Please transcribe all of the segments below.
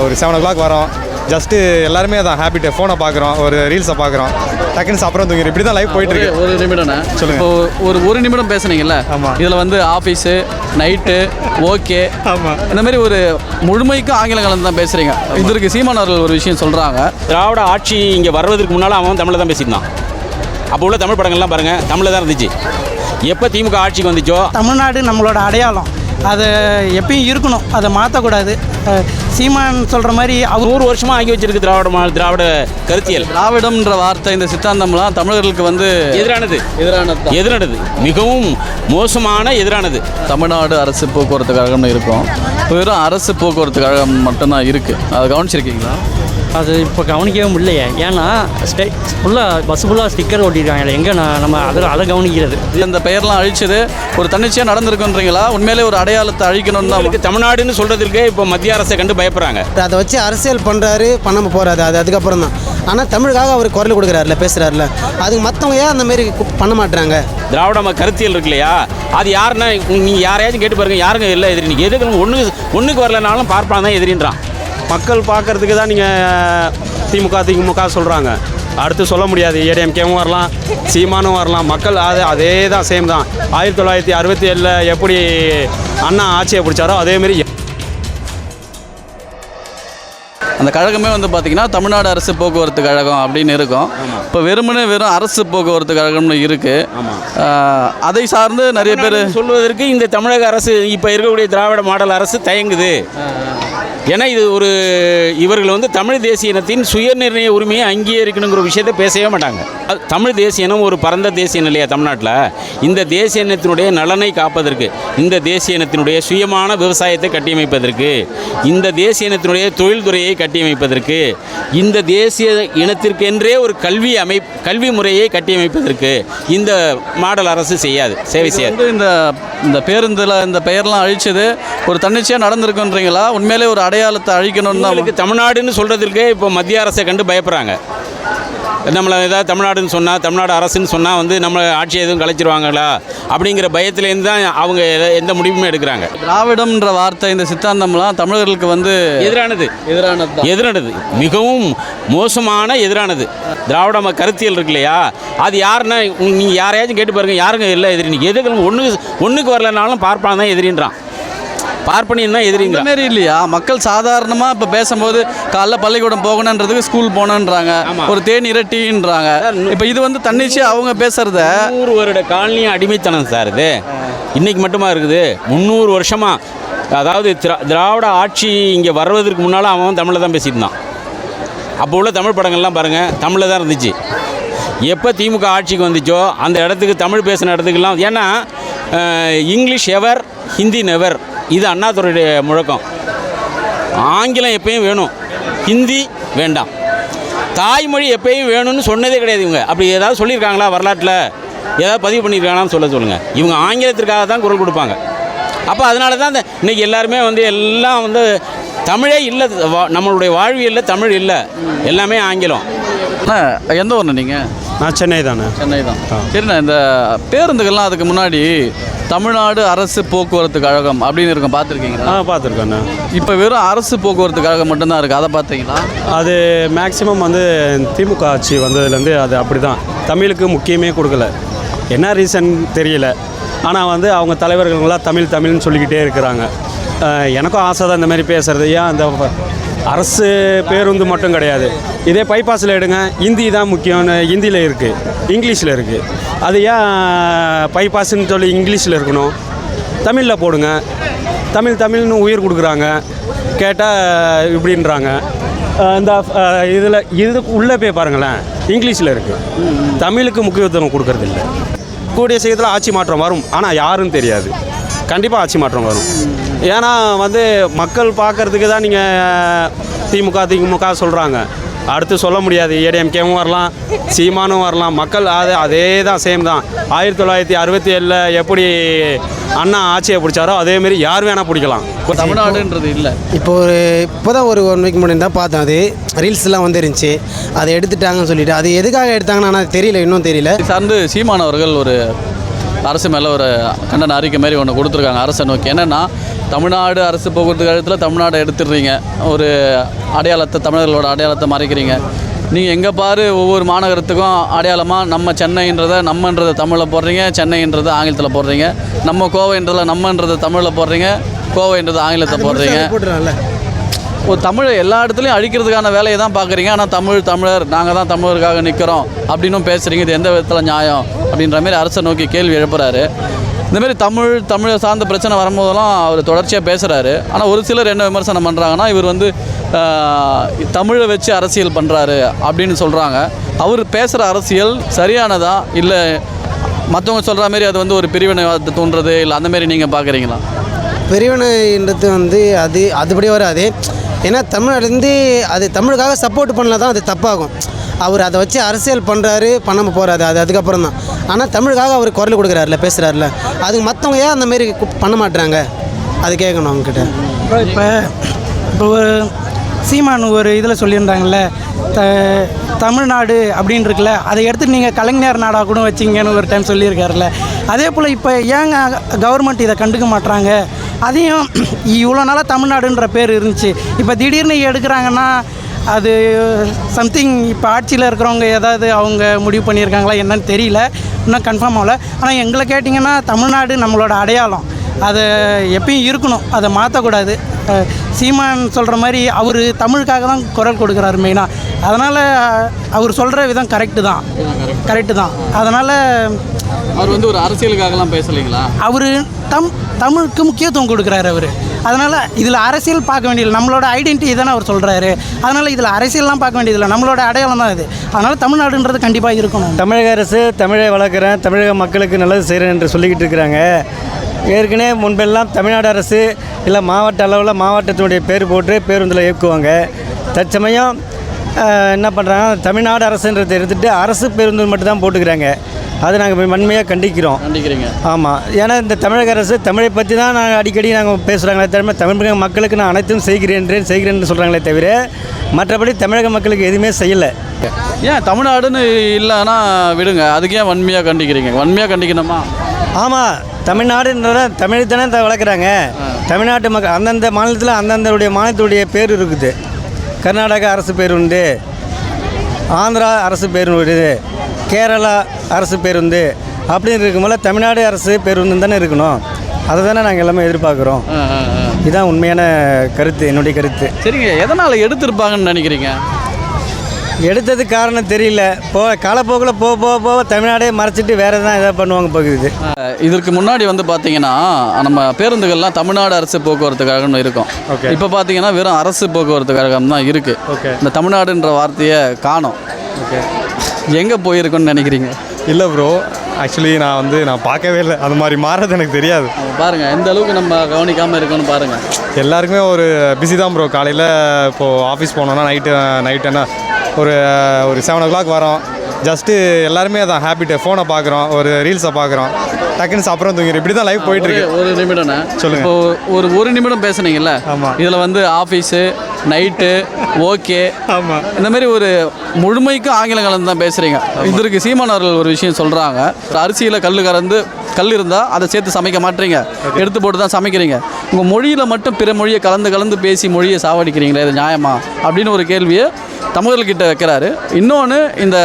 ஒரு seven o'clock வரோம். Just எல்லாருமே தான் ஹேபிட் ஃபோனை பார்க்குறோம் ஒரு ரீல்ஸை பார்க்குறோம். டக்குன்னு சாப்பிட்றோம் தூங்கிடும் இப்படி தான் லைஃப் போயிட்டு ஒரு- இருக்கு. ஒரு நிமிடம்ண்ணே. சொல்லுங்க. இப்போ ஒரு ஒரு நிமிடம் பேசுனீங்கல்ல ஆமா. இதில் வந்து ஆஃபீஸு நைட்டு ஓகே ஆமாம் இந்த மாதிரி ஒரு முழுமைக்கும் ஆங்கிலம் கலந்து தான் பேசுகிறீங்க இதற்கு சீமான் அவர்கள் ஒரு விஷயம் சொல்கிறாங்க திராவிட ஆட்சி இங்கே வருவதற்கு முன்னால் அவன் தமிழில் தான் பேசியிருந்தான். அப்போ உள்ள தமிழ் படங்கள்லாம் பாருங்கள் தமிழில் தான் இருந்துச்சு. எப்போ திமுக ஆட்சிக்கு வந்துச்சோ? தமிழ்நாடு நம்மளோட அடையாளம். அது எப்பயும் இருக்கணும். அதை மாற்றக்கூடாது சீமான் சொல்கிற மாதிரி அவர் நூறு வருஷமாக ஆகி வச்சிருக்கு திராவிட திராவிட கருத்தியல். திராவிடம்ன்ற வார்த்தை இந்த சித்தாந்தம்லாம் தமிழர்களுக்கு வந்து எதிரானது. எதிரானது எதிரானது. மிகவும் மோசமான எதிரானது. தமிழ்நாடு அரசு போக்குவரத்து கழகம்னு இருக்கும். வெறும் அரசு போக்குவரத்து கழகம் மட்டும்தான் இருக்குது அதை கவனிச்சிருக்கீங்களா? அது இப்போ கவனிக்கவே முடியலையே. ஏன்னா ஸ்டே ஃபுல்லாக பஸ் ஃபுல்லாக ஸ்டிக்கர் ஒட்டியிருக்காங்க எங்கே நான் நம்ம அதில் அதை கவனிக்கிறது. இந்த பெயர்லாம் அழிச்சது. ஒரு தன்னிச்சையாக நடந்திருக்குன்றீங்களா? உண்மையிலே ஒரு அடையாளத்தை அழிக்கணும்னு தான். அவங்களுக்கு தமிழ்நாடுன்னு சொல்கிறதுக்கு இப்போ மத்திய அரசை கண்டு பயப்படுறாங்க. அதை வச்சு அரசியல் பண்ணுறாரு பண்ணாம போகிறாரு அது அதுக்கப்புறம் தான். ஆனால் தமிழுக்காக அவர் குரல் கொடுக்குறாருல பேசுகிறாருல அதுக்கு மற்றவங்க ஏன் அந்த மாதிரி கு- பண்ண மாட்டாங்க திராவிட கருத்தியல் இருக்கு இல்லையா? அது யாருன்னா நீங்கள் யாரையாச்சும் கேட்டு பாருங்க யாருங்க இல்லை எதிரி? நீங்கள் எதுக்கு ஒன்று ஒன்றுக்கு வரலனாலும் பார்ப்பான் தான் எதிரின்றான். மக்கள் பார்க்கறதுக்கு தான் நீங்கள் திமுக திமுக சொல்கிறாங்க அடுத்து சொல்ல முடியாது. ஏடிஎம்கேவும் வரலாம் சீமானும் வரலாம். மக்கள் அது அதே தான் சேம் தான். ஆயிரத்தி தொள்ளாயிரத்தி அறுபத்தி ஏழில் எப்படி அண்ணா ஆட்சியை பிடிச்சாரோ அதேமாரி அந்த கழகமே வந்து பார்த்தீங்கன்னா தமிழ்நாடு அரசு போக்குவரத்து கழகம் அப்படின்னு இருக்கும். இப்போ வெறுமனே வெறும் அரசு போக்குவரத்து கழகம்னு இருக்குது அதை சார்ந்து நிறைய பேர் சொல்வதற்கு இந்த தமிழக அரசு இப்போ இருக்கக்கூடிய திராவிட மாடல் அரசு தயங்குது. ஏன்னா இது ஒரு இவர்கள் வந்து தமிழ் தேசிய இனத்தின் சுயநிர்ணய உரிமையை அங்கீகரிக்கணுங்கிற விஷயத்தை பேசவே மாட்டாங்க. அது தமிழ் தேசிய இனம் ஒரு பரந்த தேசிய இனம் இல்லையா தமிழ்நாட்டில்? இந்த தேசிய இனத்தினுடைய நலனை காப்பதற்கு இந்த தேசிய இனத்தினுடைய சுயமான விவசாயத்தை கட்டியமைப்பதற்கு இந்த தேசிய இனத்தினுடைய தொழில்துறையை கட்டியமைப்பதற்கு இந்த தேசிய இனத்திற்கென்றே ஒரு கல்வி அமை கல்வி முறையை கட்டியமைப்பதற்கு இந்த மாடல் அரசு செய்யாது சேவை செய்யாது. இந்த இந்த பேருந்தில் இந்த பெயர்லாம் அழிச்சது ஒரு தன்னிச்சையாக நடந்திருக்குன்றீங்களா? உண்மையிலே ஒரு அடையாளத்தை அழிக்கணும்னு தமிழ்நாடுன்னு சொல்கிறதுக்கு இப்போ மத்திய அரசை கண்டு பயப்படுறாங்க. நம்மளை ஏதாவது தமிழ்நாடுன்னு சொன்னால் தமிழ்நாடு அரசுன்னு சொன்னால் வந்து நம்ம ஆட்சி எதுவும் கலைச்சிருவாங்களா? அப்படிங்கிற பயத்துலேருந்து தான் அவங்க எந்த முடிவுமே எடுக்கிறாங்க. திராவிடம்ன்ற வார்த்தை இந்த சித்தாந்தம்லாம் தமிழர்களுக்கு வந்து எதிரானது. எதிரானது எதிரானது. மிகவும் மோசமான எதிரானது. திராவிட கருத்தியல் இருக்கு இல்லையா? அது யாருன்னா நீங்கள் யாரையாச்சும் கேட்டு பாருங்க யாருங்க இல்லை எதிரி? எதுக்கு ஒன்று ஒன்றுக்கு வரலனாலும் பார்ப்பான் தான் எதிரின்றான். பார்ப்பனியன் தான் இந்த எதிரிங்கிறான் மாரி இல்லையா? மக்கள் சாதாரணமாக இப்போ பேசும்போது காலைல பள்ளிக்கூடம் போகணுன்றதுக்கு ஸ்கூல் போகணுன்றாங்க. ஒரு தேநீரை டீன்றாங்க இப்போ இது வந்து தன்னிச்சையாக அவங்க பேசுறத நூறு வருட காலனியும் அடிமைத்தனம் சார் இது. இன்னைக்கு மட்டுமா இருக்குது? முந்நூறு வருஷமா. அதாவது திரா- திராவிட ஆட்சி இங்கே வருவதற்கு முன்னால் அவன் தமிழில் தான் பேசியிருந்தான். அப்போ உள்ள தமிழ் படங்கள்லாம் பாருங்கள் தமிழில் தான் இருந்துச்சு. எப்போ திமுக ஆட்சிக்கு வந்துச்சோ அந்த இடத்துக்கு தமிழ் பேசின இடத்துக்கெல்லாம் ஏன்னா இங்கிலீஷ் எவர் ஹிந்தி நெவர் இது அண்ணாதுறையுடைய முழக்கம். ஆங்கிலம் எப்பயும் வேணும். ஹிந்தி வேண்டாம். தாய்மொழி எப்பயும் வேணும்னு சொன்னதே கிடையாது இவங்க. அப்படி ஏதாவது சொல்லியிருக்காங்களா வரலாற்றில்? ஏதாவது பதிவு பண்ணியிருக்காங்களான்னு சொல்ல சொல்லுங்கள் இவங்க ஆங்கிலத்திற்காக தான் குரல் கொடுப்பாங்க. அப்போ அதனால தான் இந்த இன்றைக்கி எல்லாருமே வந்து எல்லாம் வந்து தமிழே இல்லை வா- நம்மளுடைய வாழ்வியலில் தமிழ் இல்லை. எல்லாமே ஆங்கிலம். அண்ணா, எந்த ஊர்ண்ணா நீங்கள் நான் சென்னை தானே சென்னை தான். சரிண்ணா இந்த பேருந்துகள்லாம் அதுக்கு முன்னாடி தமிழ்நாடு அரசு போக்குவரத்து கழகம் அப்படின்னு இருக்கும் பார்த்துருக்கீங்களா? ஆ பார்த்துருக்கேண்ணே. இப்போ வெறும் அரசு போக்குவரத்து கழகம் மட்டும்தான் இருக்குது அதை பார்த்தீங்களா? அது மேக்ஸிமம் வந்து திமுக ஆட்சி வந்ததுலேருந்து அது அப்படி தான் தமிழுக்கு முக்கியமே கொடுக்கல. என்ன ரீசன் தெரியல. ஆனால் வந்து அவங்க தலைவர்கள்லாம் தமிழ் தமிழ்னு சொல்லிக்கிட்டே இருக்கிறாங்க. எனக்கும் ஆசை தான் இந்த மாதிரி பேசுகிறது ஏன் அந்த அரசு பேருந்து மட்டும் கிடையாது. இதே பைபாஸில் எடுங்க. ஹிந்தி தான் முக்கியம்னு ஹிந்தியில் இருக்குது இங்கிலீஷில் இருக்குது அது ஏன் பைபாஸ்ன்னு சொல்லி இங்கிலீஷில் இருக்கணும்? தமிழில் போடுங்க. தமிழ் தமிழ்னு உயிர் கொடுக்குறாங்க. கேட்டால் இப்படின்றாங்க. இந்த இதில் இதுக்கு உள்ளே போய் பாருங்களேன். இங்கிலீஷில் இருக்குது தமிழுக்கு முக்கியத்துவம் கொடுக்கறதில்ல. கூடிய சீக்கிரத்தில் ஆட்சி மாற்றம் வரும். ஆனால் யாருன்னு தெரியாது. கண்டிப்பாக ஆட்சி மாற்றம் வரும். ஏன்னா வந்து மக்கள் பார்க்கறதுக்கு தான் நீங்கள் திமுக திமுக சொல்கிறாங்க அடுத்து சொல்ல முடியாது. ஏடிஎம்கேவும் வரலாம் சீமானும் வரலாம். மக்கள் அது அதே தான் சேம் தான். ஆயிரத்தி தொள்ளாயிரத்தி அறுபத்தி ஏழில் எப்படி அண்ணா ஆட்சியை பிடிச்சாரோ அதேமாரி யார் வேணால் பிடிக்கலாம். தமிழ்நாடுன்றது இல்லை. இப்போ ஒரு இப்போ தான் ஒரு ஒன் வீக் முன்னாடி தான் பார்த்தேன் அது. ரீல்ஸ்லாம் வந்துருந்துச்சு. அதை எடுத்துட்டாங்கன்னு சொல்லிட்டு அது எதுக்காக எடுத்தாங்கன்னு ஆனால் தெரியல இன்னும் தெரியல. சார்ந்து சீமான் அவர்கள் ஒரு அரசு மேலே ஒரு கண்டன அறிக்கை மாதிரி ஒன்று கொடுத்துருக்காங்க. அரசை நோக்கி. என்னென்னா தமிழ்நாடு அரசு போக்குவரத்து கழகத்தில் தமிழ்நாடு எடுத்துடுறீங்க. ஒரு அடையாளத்தை தமிழர்களோட அடையாளத்தை மறைக்கிறீங்க. நீங்கள் எங்கே பாரு ஒவ்வொரு மாநகரத்துக்கும் அடையாளமாக நம்ம சென்னைன்றதை நம்மன்றதை தமிழில் போடுறீங்க சென்னைன்றதை ஆங்கிலத்தில் போடுறீங்க. நம்ம கோவைன்றதை நம்மன்றதை தமிழில் போடுறீங்க கோவைன்றது ஆங்கிலத்தை போடுறீங்க. ஒரு தமிழை எல்லா இடத்துலையும் அழிக்கிறதுக்கான வேலையை தான் பார்க்குறீங்க. ஆனால் தமிழ் தமிழர் நாங்கள் தான் தமிழருக்காக நிற்கிறோம் அப்படின்னும் பேசுகிறீங்க இது எந்த விதத்தில் நியாயம்? அப்படின்ற மாதிரி அரசை நோக்கி கேள்வி எழுப்புறாரு. இந்தமாரி தமிழ் தமிழை சார்ந்த பிரச்சனை வரும்போதெல்லாம் அவர் தொடர்ச்சியாக பேசுகிறாரு ஆனால் ஒரு சிலர் என்ன விமர்சனம் பண்ணுறாங்கன்னா இவர் வந்து தமிழை வச்சு அரசியல் பண்ணுறாரு அப்படின்னு சொல்கிறாங்க அவர் பேசுகிற அரசியல் சரியானதா? இல்லை மற்றவங்க சொல்கிற மாதிரி அது வந்து ஒரு பிரிவினைவாதத்தை தூண்டுறது? இல்லை அந்தமாரி நீங்கள் பார்க்குறீங்களா பிரிவினைன்றது வந்து அது அதுபடி வராது. ஏன்னா தமிழ்லேருந்து அது தமிழுக்காக சப்போர்ட் பண்ணல தான் அது தப்பாகும். அவர் அதை வச்சு அரசியல் பண்ணுறாரு பண்ணாமல் போகிறாரு அது அதுக்கப்புறம் தான். ஆனால் தமிழுக்காக அவர் குரல் கொடுக்குறாருல பேசுகிறாருல அதுக்கு மற்றவங்க ஏன் அந்தமாரி பண்ண மாட்டாங்க அது கேட்கணும் அவங்கக்கிட்ட இப்போ இப்போ ஒரு சீமான் ஒரு இதில் சொல்லியிருந்தாங்கல்ல த தமிழ்நாடு அப்படின்னு இருக்குல்ல அதை எடுத்து நீங்கள் கலைஞர் நாடாக கூட வச்சிங்கன்னு ஒரு டைம் சொல்லியிருக்காருல்ல. அதே போல் இப்போ ஏங்க கவர்மெண்ட் இதை கண்டுக்க மாட்டுறாங்க அதையும் இவ்வளோ நாளாக தமிழ்நாடுன்ற பேர் இருந்துச்சு. இப்போ திடீர்னு எடுக்கிறாங்கன்னா அது சம்திங் இப்போ ஆட்சியில் இருக்கிறவங்க ஏதாவது அவங்க முடிவு பண்ணியிருக்காங்களா என்னன்னு தெரியல. இன்னும் கன்ஃபார்ம் ஆகல. ஆனால் எங்களை கேட்டிங்கன்னா தமிழ்நாடு நம்மளோட அடையாளம். அது எப்பயும் இருக்கணும். அதை மாற்றக்கூடாது சீமான் சொல்கிற மாதிரி அவர் தமிழுக்காக தான் குரல் கொடுக்குறாரு மெயினாக அதனால் அவர் சொல்கிற விதம் கரெக்டு தான். கரெக்டு தான். அதனால் அவர் வந்து ஒரு அரசியலுக்காகலாம் பேசலைங்களா? அவர் தம் தமிழுக்கு முக்கியத்துவம் கொடுக்குறாரு அவர். அதனால் இதில் அரசியல் பார்க்க வேண்டியதில்லை. நம்மளோட ஐடென்டிட்டி தானே அவர் சொல்கிறாரு அதனால் இதில் அரசியல்லாம் பார்க்க வேண்டியதில்லை. நம்மளோட அடையாளம் தான் இது. அதனால் தமிழ்நாடுன்றது கண்டிப்பாக இருக்கணும். தமிழக அரசு தமிழை வளர்க்குறேன் தமிழக மக்களுக்கு நல்லது செய்கிறேன் என்று சொல்லிக்கிட்டு இருக்கிறாங்க. ஏற்கனவே முன்பெல்லாம் தமிழ்நாடு அரசு இல்லை மாவட்ட அளவில் மாவட்டத்தினுடைய பேர் போட்டு பேருந்தில் இயக்குவாங்க. தற்சமயம் என்ன பண்ணுறாங்க தமிழ்நாடு அரசுன்றதை எடுத்துகிட்டு அரசு பேருந்து மட்டும்தான் போட்டுக்கிறாங்க. அதை நாங்கள் வன்மையாக கண்டிக்கிறோம். கண்டிக்கிறீங்க. ஆமாம் ஏன்னா இந்த தமிழக அரசு தமிழை பற்றி தான் நாங்கள் அடிக்கடி நாங்கள் பேசுகிறாங்களே தவிர தமிழக மக்களுக்கு நான் அனைத்தும் செய்கிறேன் செய்கிறேன்னு சொல்கிறாங்களே தவிர மற்றபடி தமிழக மக்களுக்கு எதுவுமே செய்யலை. ஏன் தமிழ்நாடுன்னு இல்லைன்னா விடுங்க. அதுக்கு ஏன் வன்மையாக கண்டிக்கிறீங்க? வன்மையாக கண்டிக்கணுமா? ஆமாம் தமிழ்நாடுன்றத தமிழ் தானே வளர்க்குறாங்க. தமிழ்நாட்டு மக்கள் அந்தந்த மாநிலத்தில் அந்தந்தருடைய மாநிலத்துடைய பேர் இருக்குது. கர்நாடகா அரசு பேருந்து ஆந்திரா அரசு பேருந்து கேரளா அரசு பேருந்து அப்படின்னு இருக்கும்போது தமிழ்நாடு அரசு பேருந்து தானே இருக்கணும். அதை தானே நாங்கள் எல்லாமே எதிர்பார்க்குறோம். இதுதான் உண்மையான கருத்து என்னுடைய கருத்து. சரிங்க. எதனால் எடுத்திருப்பாங்கன்னு நினைக்கிறீங்க? எடுத்தது காரணம் தெரியல. போ காலப்போக்கில் போக போக போக தமிழ்நாடே மறைச்சிட்டு வேறு தான் எதாவது பண்ணுவாங்க போகுது. இதற்கு முன்னாடி வந்து பார்த்தீங்கன்னா நம்ம பேருந்துகள்லாம் தமிழ்நாடு அரசு போக்குவரத்து கழகம்னு இருக்கும். இப்போ பார்த்தீங்கன்னா வெறும் அரசு போக்குவரத்து கழகம் தான் இருக்குது. இந்த தமிழ்நாடுன்ற வார்த்தையை காணோம். ஓகே. எங்கே போயிருக்குன்னு நினைக்கிறீங்க? இல்லை ப்ரோ ஆக்சுவலி நான் வந்து நான் பார்க்கவே இல்லை. அது மாதிரி மாறுறது எனக்கு தெரியாது. பாருங்க எந்த அளவுக்கு நம்ம கவனிக்காமல் இருக்கோன்னு பாருங்க. எல்லாருக்குமே ஒரு பிஸி தான் ப்ரோ காலையில் இப்போது ஆஃபீஸ் போனோன்னா நைட்டு நைட் என்ன ஒரு ஒரு செவன் ஓ கிளாக் வரோம். ஜஸ்ட்டு எல்லாருமே அதான் ஹேபிட்டு ஃபோனை பார்க்குறோம் ஒரு ரீல்ஸை பார்க்குறோம். டக்குன்னு சாப்பிட்றோம் தூங்கிடும் இப்படி தான் லைஃப் போயிட்டுருக்கு ஒரு ஒரு நிமிடம்ண்ணே சொல்லுங்க. இப்போ ஒரு ஒரு நிமிடம் பேசுனீங்கல்ல ஆமா. இதில் வந்து ஆஃபீஸு நைட்டு ஓகே ஆமாம் இந்த மாதிரி ஒரு முழுமைக்கும் ஆங்கிலம் கலந்து தான் பேசுகிறீங்க இதற்கு சீமான் அவர்கள் ஒரு விஷயம் சொல்கிறாங்க அரிசியில் கல் கலந்து கல் இருந்தால் அதை சேர்த்து சமைக்க மாட்டீங்க. எடுத்து போட்டு தான் சமைக்கிறீங்க. உங்கள் மொழியில் மட்டும் பிற மொழியை கலந்து கலந்து பேசி மொழியை சாவடிக்கிறீங்களே இது நியாயமா? அப்படின்னு ஒரு கேள்வியை தமிழர்கிட்ட வைக்கிறாரு. இன்னொன்று இந்த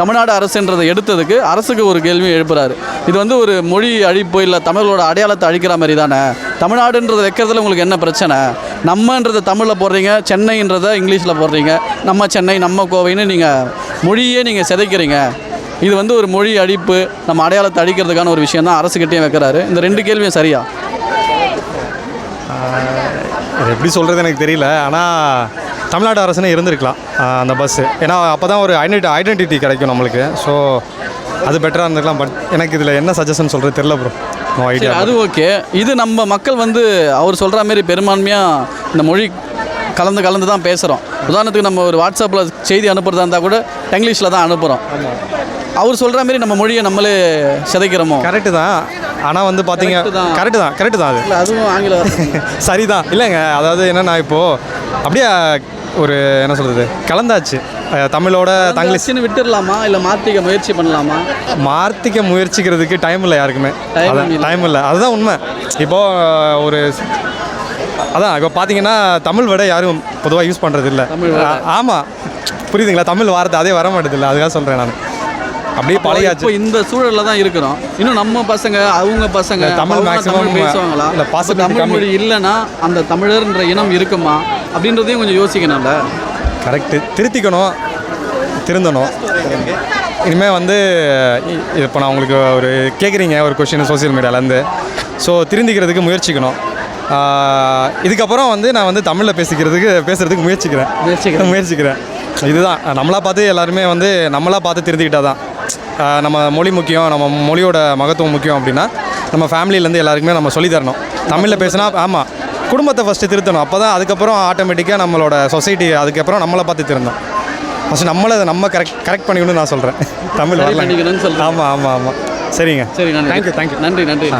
தமிழ்நாடு அரசுன்றதை எடுத்ததுக்கு அரசுக்கு ஒரு கேள்வி எழுப்புறாரு. இது வந்து ஒரு மொழி அழிப்பு இல்லை தமிழோட அடையாளத்தை அழிக்கிற மாதிரி தானே? தமிழ்நாடுன்றதை வைக்கிறதுல உங்களுக்கு என்ன பிரச்சனை? நம்மன்றதை தமிழில் போடுறீங்க சென்னைன்றதை இங்கிலீஷில் போடுறீங்க. நம்ம சென்னை நம்ம கோவைன்னு நீங்கள் மொழியே நீங்கள் சிதைக்கிறீங்க. இது வந்து ஒரு மொழி அழிப்பு நம்ம அடையாளத்தை அழிக்கிறதுக்கான ஒரு விஷயம் தான் அரசுக்கிட்டேயும் வைக்கிறாரு. இந்த ரெண்டு கேள்வியும் சரியா? எப்படி சொல்கிறது எனக்கு தெரியல. ஆனால் தமிழ்நாடு அரசுனே இருந்திருக்கலாம் அந்த பஸ்ஸு ஏன்னா அப்போ தான் ஒரு ஐடென்டி ஐடென்டிட்டி கிடைக்கும் நம்மளுக்கு. ஸோ அது பெட்டராக இருந்திருக்கலாம் பட் எனக்கு இதில் என்ன சஜஷன் சொல்கிறது தெரில ப்ரோ நோ ஐடியா அது ஓகே இது நம்ம மக்கள் வந்து அவர் சொல்கிற மாதிரி பெரும்பான்மையாக இந்த மொழி கலந்து கலந்து தான் பேசுகிறோம் உதாரணத்துக்கு நம்ம ஒரு வாட்ஸ்அப்பில் செய்தி அனுப்புறதா இருந்தால் கூட இங்கிலீஷில் தான் அனுப்புகிறோம் அவர் சொல்கிற மாதிரி நம்ம மொழியை நம்மளே சிதைக்கிறோமோ? கரெக்டு தான். ஆனால் வந்து பார்த்தீங்க. கரெக்டு தான். கரெக்டு தான் அது. அதுவும் ஆங்கிலம் சரிதான். இல்லைங்க அதாவது என்னன்னா இப்போது அப்படியே ஒரு என்ன சொல்கிறது கலந்தாச்சு. தமிழோட தங்கிலீஷ் தங்கிலீஷ்னு விட்டுடலாமா இல்லை மாற்றிக்க முயற்சி பண்ணலாமா? மாற்றிக்க முயற்சிக்கிறதுக்கு டைம் இல்லை யாருக்குமே. டைம் இல்லை. அதுதான் உண்மை. இப்போது ஒரு அதான் இப்போ பார்த்தீங்கன்னா தமிழ் விட யாரும் பொதுவாக யூஸ் பண்ணுறது இல்லை. ஆமாம் புரியுதுங்களா? தமிழ் வார்த்தை அதே வர மாட்டேதில்ல. அதுக்காக சொல்கிறேன் நான். அப்படியே பழையாச்சு இந்த சூழல்ல தான் இருக்கிறோம். இன்னும் நம்ம பசங்க அவங்க பசங்க தமிழ் தமிழ் பேசுவாங்களா? இல்ல, தமிழ். மொழி இல்லைன்னா அந்த தமிழர்ன்ற இனம் இருக்குமா? அப்படின்றதையும் கொஞ்சம் யோசிக்கணும்ல? கரெக்டு திருத்திக்கணும். திருந்தணும். இனிமேல் வந்து இப்போ நான் உங்களுக்கு ஒரு கேட்குறீங்க ஒரு கொஷின் சோஷியல் மீடியாலேருந்து ஸோ திருந்திக்கிறதுக்கு முயற்சிக்கணும். இதுக்கப்புறம் வந்து நான் வந்து தமிழில் பேசிக்கிறதுக்கு பேசுகிறதுக்கு முயற்சிக்கிறேன். முயற்சிக்கிறேன். முயற்சிக்கிறேன். இதுதான். நம்மளாக பார்த்து எல்லாருமே வந்து நம்மளாக பார்த்து திருந்திக்கிட்டா தான் நம்ம மொழி முக்கியம் நம்ம மொழியோட மகத்துவம் முக்கியம் அப்படின்னா நம்ம ஃபேமிலியிலேருந்து எல்லாருக்குமே நம்ம சொல்லித் தரணும். தமிழில் பேசினா ஆமாம் குடும்பத்தை ஃபஸ்ட்டு திருத்தணும். அப்போ தான் அதுக்கப்புறம் ஆட்டோமேட்டிக்காக நம்மளோட சொசைட்டி அதுக்கப்புறம் நம்மளை பார்த்து திருந்தோம். ஃபஸ்ட்டு நம்மளை அதை நம்ம கரெக்ட் கரெக்ட் பண்ணிக்கணும்னு நான் சொல்கிறேன் தமிழ் சரி வரல பண்ணிக்கணும்னு சொல்றீங்க. ஆமாம் ஆமாம் ஆமாம் சரிங்க. சரி நன்றி. தேங்க்யூ தேங்க்யூ நன்றி நன்றி.